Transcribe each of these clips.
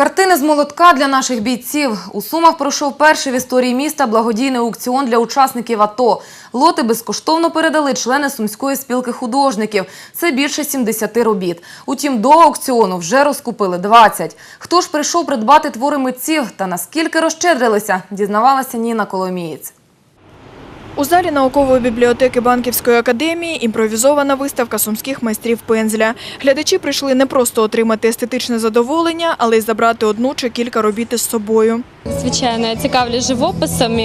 Картини з молотка для наших бійців. У Сумах пройшов перший в історії міста благодійний аукціон для учасників АТО. Лоти безкоштовно передали члени Сумської спілки художників. Це більше 70 робіт. Утім, до аукціону вже розкупили 20. Хто ж прийшов придбати твори митців та наскільки розщедрилися, дізнавалася Ніна Коломієць. У залі наукової бібліотеки Банківської академії імпровізована виставка сумських майстрів пензля. Глядачі прийшли не просто отримати естетичне задоволення, але й забрати одну чи кілька робіт із собою. Звичайно, я цікавлюсь живописом.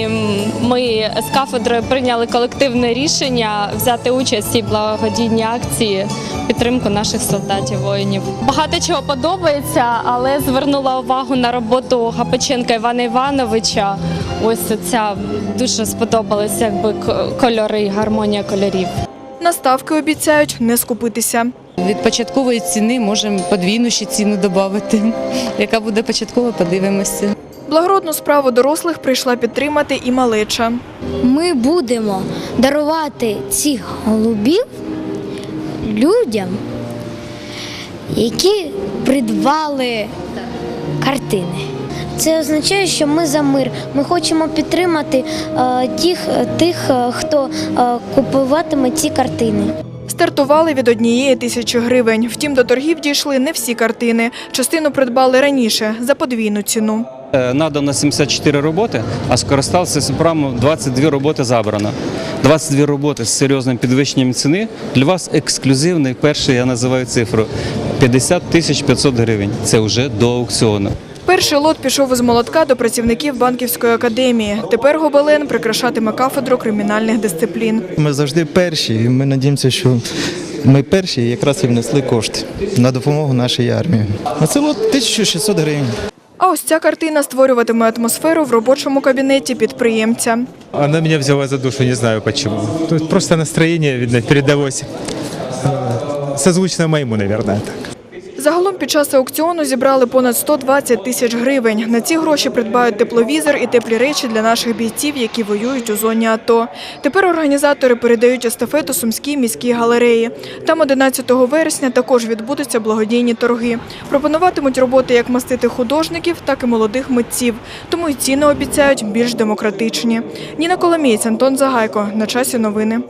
Ми з кафедрою прийняли колективне рішення взяти участь цій благодійній акції підтримку наших солдатів воїнів. Багато чого подобається, але звернула увагу на роботу Гапиченка Івана Івановича. Ось ця дуже сподобалися якби кольори, і гармонія кольорів. Наставки обіцяють не скупитися. Від початкової ціни можемо подвійну ще ціну додати. Яка буде початкова, подивимося. Благородну справу дорослих прийшла підтримати і малеча. ми будемо дарувати цих голубів людям, які придбали картини. Це означає, що ми за мир. Ми хочемо підтримати е, тих, тих, е, хто е, купуватиме ці картини. Стартували від однієї тисячі гривень. Втім, до торгів дійшли не всі картини. Частину придбали раніше за подвійну ціну. Е, Надано 74 роботи, а скористався прямо 22 роботи забрано. 22 роботи з серйозним підвищенням ціни. Для вас ексклюзивний перший, я називаю цифру 50 тисяч 500 гривень. Це вже до аукціону. Перший лот пішов із молотка до працівників банківської академії. Тепер гобелен прикрашатиме кафедру кримінальних дисциплін. Ми завжди перші, і ми надіємося, що ми перші якраз і внесли кошти на допомогу нашій армії. А це от 1600 гривень. А ось ця картина створюватиме атмосферу в робочому кабінеті підприємця. Она меня взяла за душу, не знаю почему. Тут просто настроение, видно, передалось э, созвучно моему, наверное, так. Загалом під час аукціону зібрали понад 120 тисяч гривень. На ці гроші придбають тепловізор і теплі речі для наших бійців, які воюють у зоні АТО. Тепер організатори передають естафету Сумській міській галереї. Там 11 вересня також відбудуться благодійні торги. Пропонуватимуть роботи як мастити художників, так і молодих митців. Тому й ціни обіцяють більш демократичні. Ніна Коломієць, Антон Загайко. На часі новини.